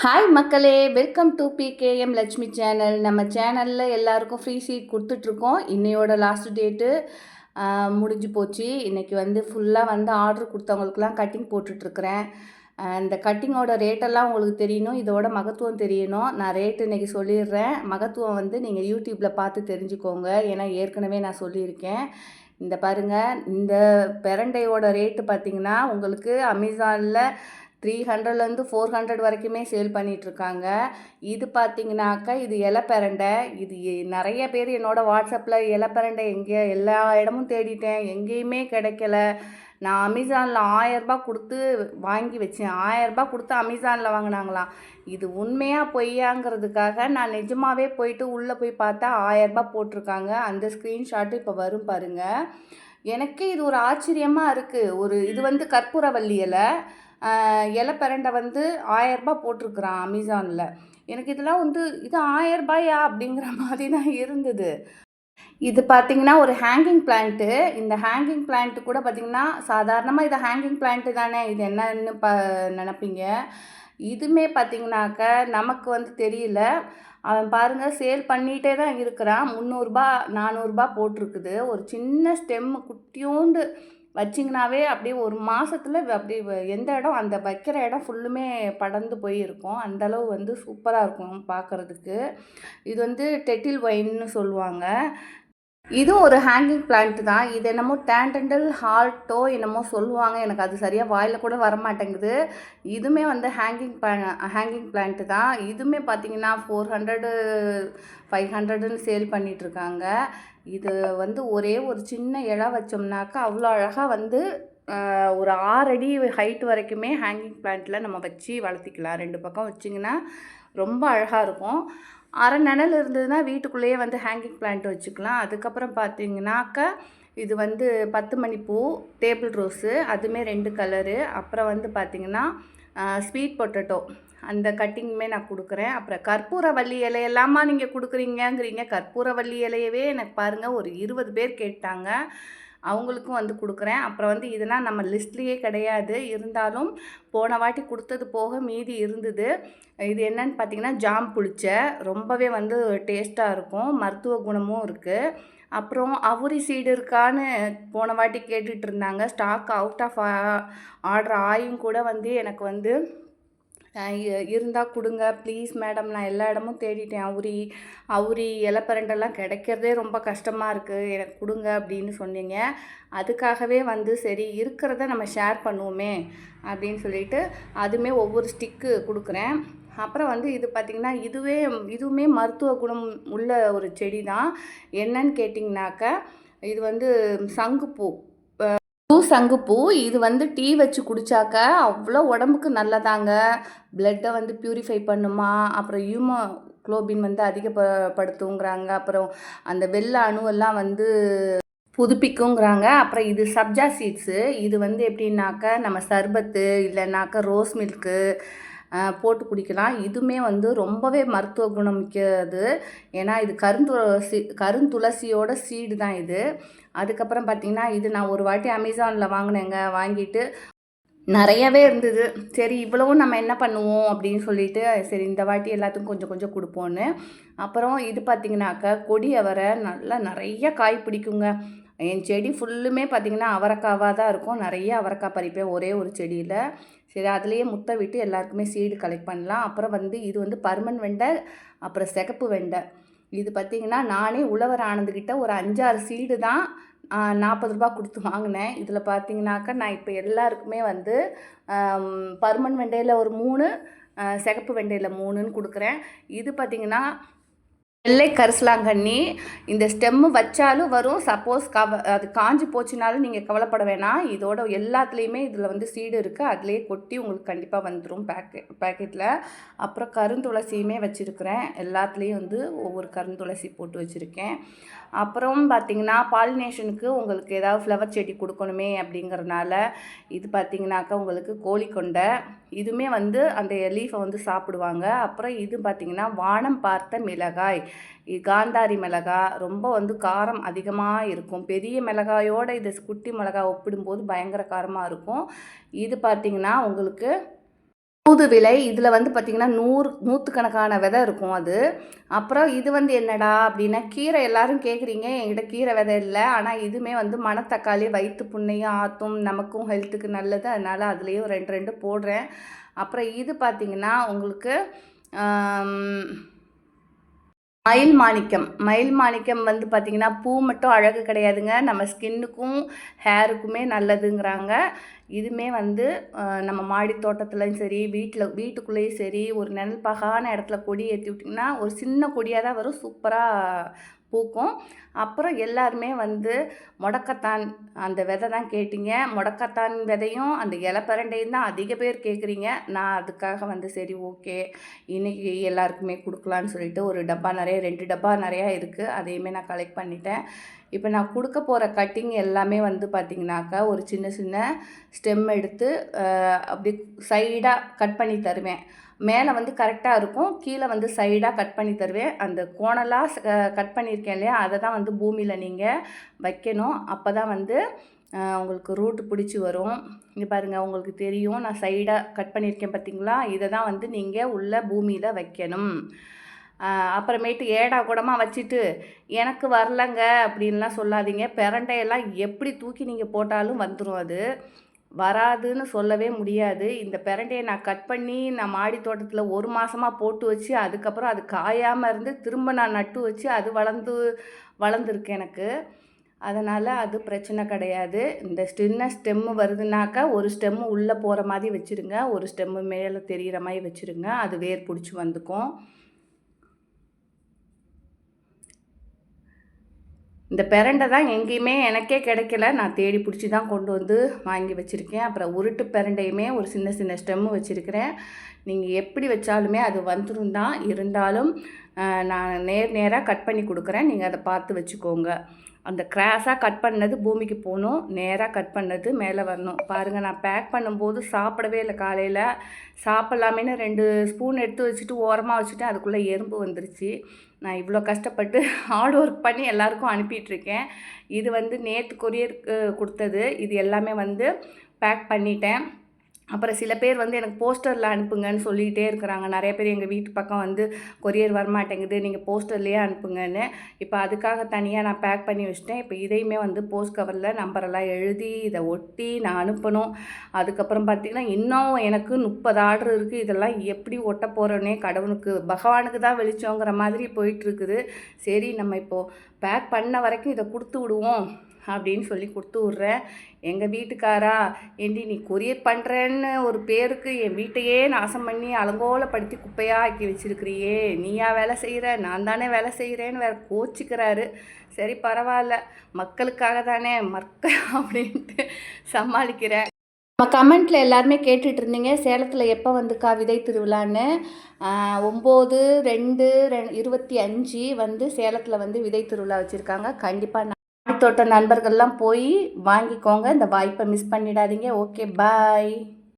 Hi மக்களே. Welcome to PKM Lakshmi channel நம்ம சேனலில் எல்லாருக்கும் ஃப்ரீ சீட் கொடுத்துட்ருக்கோம். இன்னையோட லாஸ்ட் டேட்டு முடிஞ்சு போச்சு. இன்றைக்கி வந்து ஃபுல்லாக வந்து ஆர்டர் கொடுத்தவங்களுக்குலாம் கட்டிங் போட்டுட்ருக்குறேன். இந்த கட்டிங்கோட ரேட்டெல்லாம் உங்களுக்கு தெரியணும். இதோட மகத்துவம் தெரியணும். நான் ரேட்டு இன்றைக்கி சொல்லிடுறேன். மகத்துவம் வந்து நீங்கள் யூடியூப்பில் பார்த்து தெரிஞ்சுக்கோங்க. ஏன்னா ஏற்கனவே நான் சொல்லியிருக்கேன். இந்த பாருங்கள் இந்த பெரண்டையோட ரேட்டு பார்த்தீங்கன்னா உங்களுக்கு அமேசானில் த்ரீ ஹண்ட்ரட்லேருந்து ஃபோர் ஹண்ட்ரட் வரைக்குமே சேல் பண்ணிகிட்ருக்காங்க இது பார்த்தீங்கன்னாக்கா இது இலப்பெரண்டை. இது நிறைய பேர் என்னோடய வாட்ஸ்அப்பில் இலப்பெரண்டை எங்கே எல்லா இடமும் தேடிட்டேன். எங்கேயுமே கிடைக்கல. நான் அமேசானில் ஆயரரூபா கொடுத்து வாங்கி வச்சேன். ஆயரரூபா கொடுத்து அமேசானில் வாங்கினாங்களாம். இது உண்மையாக பொய்யாங்கிறதுக்காக நான் நிஜமாகவே போயிட்டு உள்ளே போய் பார்த்தா ஆயரரூபா போட்டிருக்காங்க. அந்த ஸ்க்ரீன்ஷாட்டு இப்போ வரும் பாருங்கள் எனக்கே இது ஒரு ஆச்சரியமாக இருக்குது ஒரு இது வந்து கற்பூரவல்லி இலை. இலை பிரண்டை வந்து ஆயரரூபா போட்டிருக்குறான் அமேசானில். எனக்கு இதெல்லாம் வந்து இது ஆயரரூபாயா அப்படிங்கிற மாதிரி தான் இருந்தது. இது பார்த்திங்கன்னா ஒரு ஹேங்கிங் பிளான்ட்டு இந்த ஹேங்கிங் பிளான்ட்டு கூட பார்த்தீங்கன்னா சாதாரணமாக இது ஹேங்கிங் பிளான்ட்டு தானே இது என்னன்னு ப நினப்பீங்க. இதுமே பார்த்திங்கனாக்க நமக்கு வந்து தெரியல. அவன் பாருங்கள் சேல் பண்ணிகிட்டே தான் இருக்கிறான். முந்நூறுரூபா நானூறுரூபா போட்டிருக்குது. ஒரு சின்ன ஸ்டெம்மு குட்டியோண்டு வச்சிங்கனாவே அப்படியே ஒரு மாதத்துல அப்படியே வ- எந்த இடம் அந்த வைக்கிற இடம் ஃபுல்லுமே படர்ந்து போய் இருக்கும் அந்த அளவு வந்து சூப்பராக இருக்கும் பார்க்குறதுக்கு இது வந்து டெட்டில் ஒயின்னு சொல்லுவாங்க. இதுவும் ஒரு ஹேங்கிங் பிளான்ட் தான். இது என்னமோ டேண்டண்டல் ஹால்ட்டோ என்னமோ சொல்லுவாங்க. எனக்கு அது சரியாக வாயில் கூட வர மாட்டேங்குது இதுவுமே வந்து ஹேங்கிங் ஹேங்கிங் பிளான்ட்டு தான். இதுவுமே பார்த்தீங்கன்னா ஃபோர் ஹண்ட்ரடு ஃபைவ் ஹண்ட்ரடுன்னு சேல் பண்ணிகிட்ருக்காங்க இது வந்து ஒரே ஒரு சின்ன இழை வச்சோம்னாக்கா அவ்வளோ அழகாக வந்து ஒரு ஆறடி ஹைட் வரைக்குமே ஹேங்கிங் பிளான்ட்டில் நம்ம வச்சு வளர்த்திக்கலாம். ரெண்டு பக்கம் வச்சிங்கன்னா ரொம்ப அழகாக இருக்கும். அரை நிழல் இருந்ததுன்னா வீட்டுக்குள்ளேயே வந்து ஹேங்கிங் பிளான்ட் வச்சுக்கலாம். அதுக்கப்புறம் பார்த்தீங்கன்னாக்கா இது வந்து பத்து மணி பூ டேபிள் ரோஸு அதுவுமே ரெண்டு கலரு அப்புறம் வந்து பார்த்தீங்கன்னா ஸ்வீட் பொட்டேட்டோ அந்த கட்டிங்குமே நான் கொடுக்குறேன். அப்புறம் கற்பூரவள்ளி இலையெல்லாமா நீங்கள் கொடுக்குறீங்கங்கிறீங்க. கற்பூரவள்ளி இலையவே எனக்கு பாருங்கள் ஒரு இருபது பேர் கேட்டாங்க. அவங்களுக்கும் வந்து கொடுக்குறேன். அப்புறம் வந்து இதெல்லாம் நம்ம லிஸ்ட்லேயே கிடையாது. இருந்தாலும் போன வாட்டி கொடுத்தது போக மீதி இருந்தது. இது என்னன்னு பார்த்தீங்கன்னா ஜாம் புளிச்ச. ரொம்பவே வந்து டேஸ்ட்டாக இருக்கும். மருத்துவ குணமும் இருக்குது அப்புறம் அவுரி சீடு இருக்கான்னு போன வாட்டி கேட்டுட்டு இருந்தாங்க. ஸ்டாக் அவுட் ஆஃப் ஆர்டர் ஆயும் கூட வந்து எனக்கு வந்து இருந்தால் கொடுங்க. ப்ளீஸ் மேடம் நான் எல்லா இடமும் தேடிட்டேன். அவுரி அவுரி இலப்பரண்டெல்லாம் கிடைக்கிறதே ரொம்ப கஷ்டமாக இருக்குது எனக்கு கொடுங்க அப்படின்னு சொன்னீங்க. அதுக்காகவே வந்து சரி இருக்கிறத நம்ம ஷேர் பண்ணுவோமே அப்படின்னு சொல்லிட்டு அதுவுமே ஒவ்வொரு ஸ்டிக்கு கொடுக்குறேன். அப்புறம் வந்து இது பார்த்திங்கன்னா இதுவே இதுவுமே மருத்துவ குணம் உள்ள ஒரு செடி தான் என்னன்னு கேட்டிங்கனாக்க இது வந்து சங்குப்பூ. பூ சங்குப்பூ இது வந்து டீ வச்சு குடிச்சாக்க அவ்வளோ உடம்புக்கு நல்லதாங்க. பிளட்டை வந்து ப்யூரிஃபை பண்ணுமா அப்புறம் ஹியூமோ குளோபின் வந்து அதிகப்படுத்துங்கிறாங்க அப்புறம் அந்த வெள்ளை அணுவெல்லாம் வந்து புதுப்பிக்குங்கிறாங்க. அப்புறம் இது சப்ஜா சீட்ஸு இது வந்து எப்படின்னாக்கா நம்ம சர்பத்து இல்லைனாக்கா ரோஸ் மில்க்கு போட்டு குடிக்கலாம். இதுவுமே வந்து ரொம்பவே மருத்துவ குணம் மிக்கது ஏன்னா இது கருந்துளசி கருந்துளசியோட சீடு தான் இது. அதுக்கப்புறம் பார்த்திங்கன்னா இது நான் ஒரு வாட்டி அமேசானில் வாங்கினேங்க. வாங்கிட்டு நிறையவே இருந்தது. சரி இவ்வளவும் நம்ம என்ன பண்ணுவோம் அப்படின்னு சொல்லிட்டு சரி இந்த வாட்டி எல்லாத்துக்கும் கொஞ்சம் கொஞ்சம் கொடுப்போன்னு. அப்புறம் இது பார்த்திங்கனாக்கா கொடி அவரை நல்லா நிறைய காய் பிடிக்குங்க. என் செடி ஃபுல்லுமே பார்த்தீங்கன்னா அவரைக்காவாக தான் இருக்கும். நிறைய அவரைக்காய் பறிப்பேன் ஒரே ஒரு செடியில். சரி அதுலேயே முட்டை விட்டு எல்லாருக்குமே சீடு கலெக்ட் பண்ணலாம். அப்புறம் வந்து இது வந்து பருமன் வெண்டை அப்புறம் சிகப்பு வெண்டை இது பார்த்திங்கன்னா நானே உழவர் ஆனந்துக்கிட்ட ஒரு அஞ்சாறு சீடு தான் நாற்பது ரூபா கொடுத்து வாங்கினேன். இதில் பார்த்தீங்கன்னாக்கா நான் இப்போ எல்லாருக்குமே வந்து பர்மன் பருமன் வெண்டையில் ஒரு மூணு சிகப்பு வெண்டையில் மூணுன்னு கொடுக்குறேன். இது பார்த்திங்கன்னா வெள்ளை கரிசலாங்கண்ணி இந்த ஸ்டெம்மு வச்சாலும் வரும். சப்போஸ் கவ அது காஞ்சி போச்சுனாலும் நீங்கள் கவலைப்பட வேணாம் இதோட எல்லாத்துலேயுமே இதில் வந்து சீடு இருக்குது அதுலேயே கொட்டி உங்களுக்கு கண்டிப்பாக வந்துடும் பேக்கெட் பேக்கெட்டில் அப்புறம் கருந்துளசியுமே வச்சுருக்கிறேன். எல்லாத்துலேயும் வந்து ஒவ்வொரு கருந்துளசி போட்டு வச்சுருக்கேன். அப்புறம் பார்த்தீங்கன்னா பாலினேஷனுக்கு உங்களுக்கு ஏதாவது ஃப்ளவர் செடி கொடுக்கணுமே அப்படிங்கிறனால இது பார்த்திங்கனாக்கா உங்களுக்கு கோழிக்கொண்டை இதுவுமே வந்து அந்த லீஃபை வந்து சாப்பிடுவாங்க. அப்புறம் இது பார்த்திங்கன்னா வானம் பார்த்த மிளகாய். காந்தாரி மிளகா ரொம்ப வந்து காரம் அதிகமாக இருக்கும். பெரிய மிளகாயோட இது குட்டி மிளகாய் ஒப்பிடும்போது பயங்கர காரமாக இருக்கும். இது பார்த்தீங்கன்னா உங்களுக்கு தூது விலை இதில் வந்து பார்த்திங்கன்னா நூறு நூற்றுக்கணக்கான விதை இருக்கும் அது. அப்புறம் இது வந்து என்னடா அப்படின்னா கீரை எல்லாரும் கேட்குறீங்க என்கிட்ட கீரை விதை இல்லை. ஆனால் இதுவுமே வந்து மணத்தக்காளி வயிற்று புண்ணையும் ஆற்றும் நமக்கும் ஹெல்த்துக்கு நல்லது. அதனால் அதுலேயும் ரெண்டு ரெண்டு போடுறேன். அப்புறம் இது பார்த்திங்கன்னா உங்களுக்கு மயில் மாணிக்கம். மயில் மாணிக்கம் வந்து பார்த்திங்கன்னா பூ மட்டும் அழகு கிடையாதுங்க. நம்ம ஸ்கின்னுக்கும் ஹேருக்குமே நல்லதுங்கிறாங்க. இதுவுமே வந்து நம்ம மாடி தோட்டத்துலையும் சரி வீட்டில் வீட்டுக்குள்ளேயும் சரி ஒரு நிழல் பகான இடத்துல கொடி ஏற்றி விட்டிங்கன்னா ஒரு சின்ன கொடியாக தான் வரும். சூப்பராக பூக்கும். அப்புறம் எல்லாருமே வந்து முடக்கத்தான் அந்த விதை தான் கேட்டிங்க. முடக்கத்தான் விதையும் அந்த இலப்பரண்டையும் தான் அதிக பேர் கேட்குறீங்க நான் அதுக்காக வந்து சரி ஓகே. இன்றைக்கி எல்லாருக்குமே கொடுக்கலான்னு சொல்லிட்டு ஒரு டப்பா நிறைய ரெண்டு டப்பா நிறையா இருக்குது அதையுமே நான் கலெக்ட் பண்ணிட்டேன். இப்போ நான் கொடுக்க போகிற கட்டிங் எல்லாமே வந்து பார்த்திங்கனாக்கா ஒரு சின்ன சின்ன ஸ்டெம் எடுத்து அப்படி சைடாக கட் பண்ணி தருவேன். மேலே வந்து கரெக்டாக இருக்கும். கீழே வந்து சைடாக கட் பண்ணி தருவேன். அந்த கோணலாக கட் பண்ணியிருக்கேன் இல்லையா? அதை தான் வந்து பூமியில் நீங்கள் வைக்கணும். அப்போ தான் வந்து உங்களுக்கு ரூட்டு பிடிச்சி வரும். இங்கே பாருங்கள் உங்களுக்கு தெரியும். நான் சைடாக கட் பண்ணியிருக்கேன் பார்த்தீங்களா? இதை தான் வந்து நீங்கள் உள்ள பூமியில் வைக்கணும். அப்புறமேட்டு ஏடா கூடமாக வச்சுட்டு எனக்கு வரலங்க அப்படின்லாம் சொல்லாதீங்க. பிரண்டையெல்லாம் எப்படி தூக்கி நீங்கள் போட்டாலும் வந்துடும் அது. வராதுன்னு சொல்லவே முடியாது. இந்த பிரண்டையை நான் கட் பண்ணி நான் மாடி தோட்டத்தில் ஒரு மாதமாக போட்டு வச்சு அதுக்கப்புறம் அது காயாமல் இருந்து திரும்ப நான் நட்டு வச்சு அது வளர்ந்து வளர்ந்துருக்கு எனக்கு. அதனால் அது பிரச்சனை கிடையாது. இந்த சின்ன ஸ்டெம்மு வருதுனாக்கா ஒரு ஸ்டெம்மு உள்ளே போகிற மாதிரி வச்சுருங்க. ஒரு ஸ்டெம்மு மேலே தெரிகிற மாதிரி வச்சுருங்க. அது வேர் பிடிச்சி வந்துக்கும். இந்த பிரண்டை தான் எங்கேயுமே எனக்கே கிடைக்கல. நான் தேடி பிடிச்சி தான் கொண்டு வந்து வாங்கி வச்சுருக்கேன். அப்புறம் உருட்டு பெரண்டையுமே ஒரு சின்ன சின்ன ஸ்டெம்மு வச்சுருக்கிறேன். நீங்கள் எப்படி வச்சாலுமே அது வந்துடும் தான். இருந்தாலும் நான் நேர் நேராக கட் பண்ணி கொடுக்குறேன். நீங்கள் அதை பார்த்து வச்சுக்கோங்க. அந்த கிராஸாக கட் பண்ணது பூமிக்கு போகணும். நேராக கட் பண்ணது மேலே வரணும். பாருங்கள் நான் பேக் பண்ணும்போது சாப்பிடவே இல்லை காலையில். சாப்பிட்லாமேன்னு ரெண்டு ஸ்பூன் எடுத்து வச்சுட்டு ஓரமாக வச்சுட்டு அதுக்குள்ளே எறும்பு வந்துருச்சு. நான் இவ்வளோ கஷ்டப்பட்டு ஹார்ட் ஒர்க் பண்ணி எல்லாருக்கும் அனுப்பிட்டுருக்கேன். இது வந்து நேற்று கொரியருக்கு கொடுத்தது. இது எல்லாமே வந்து பேக் பண்ணிட்டேன். அப்புறம் சில பேர் வந்து எனக்கு போஸ்டரில் அனுப்புங்கன்னு சொல்லிகிட்டே இருக்கிறாங்க. நிறைய பேர் எங்கள் வீட்டு பக்கம் வந்து கொரியர் வரமாட்டேங்குது நீங்கள் போஸ்டர்லேயே அனுப்புங்கன்னு. இப்போ அதுக்காக தனியாக நான் பேக் பண்ணி வச்சிட்டேன். இப்போ இதையுமே வந்து போஸ்ட் கவரில் நம்பரெல்லாம் எழுதி இதை ஒட்டி நான் அனுப்பணும். அதுக்கப்புறம் பார்த்திங்கன்னா இன்னும் எனக்கு முப்பது ஆர்டர் இருக்குது இதெல்லாம் எப்படி ஒட்ட போகிறோன்னே கடவுளுக்கு பகவானுக்கு தான் வெளிச்சோங்கிற மாதிரி போயிட்டுருக்குது சரி நம்ம இப்போது பேக் பண்ண வரைக்கும் இதை கொடுத்து விடுவோம். அப்படின்னு சொல்லி கொடுத்து விட்றேன் எங்கள் வீட்டுக்காரா ஏண்டி நீ கொரியர் பண்ணுறேன்னு ஒரு பேருக்கு என் வீட்டையே நாசம் பண்ணி அலங்கோலப்படுத்தி குப்பையாக ஆக்கி வச்சுருக்கிறியே. நீயா வேலை செய்கிற நான் தானே வேலை செய்கிறேன்னு வேறு கோச்சிக்கிறாரு. சரி பரவாயில்ல. மக்களுக்காக தானே. மக்க அப்படின்ட்டு சமாளிக்கிறேன் நம்ம கமெண்ட்டில் எல்லாருமே கேட்டுட்டு இருந்தீங்க. சேலத்தில் எப்போ வந்துக்கா விதை திருவிழான்னு? ஒம்பது ரெண்டு ரெ இருபத்தி அஞ்சு வந்து சேலத்தில் வந்து விதை திருவிழா வச்சுருக்காங்க. கண்டிப்பாக தோட்ட நண்பர்கள்லாம் போய் வாங்கிக்கோங்க. இந்த வாய்ப்பை மிஸ் பண்ணிடாதீங்க. Okay bye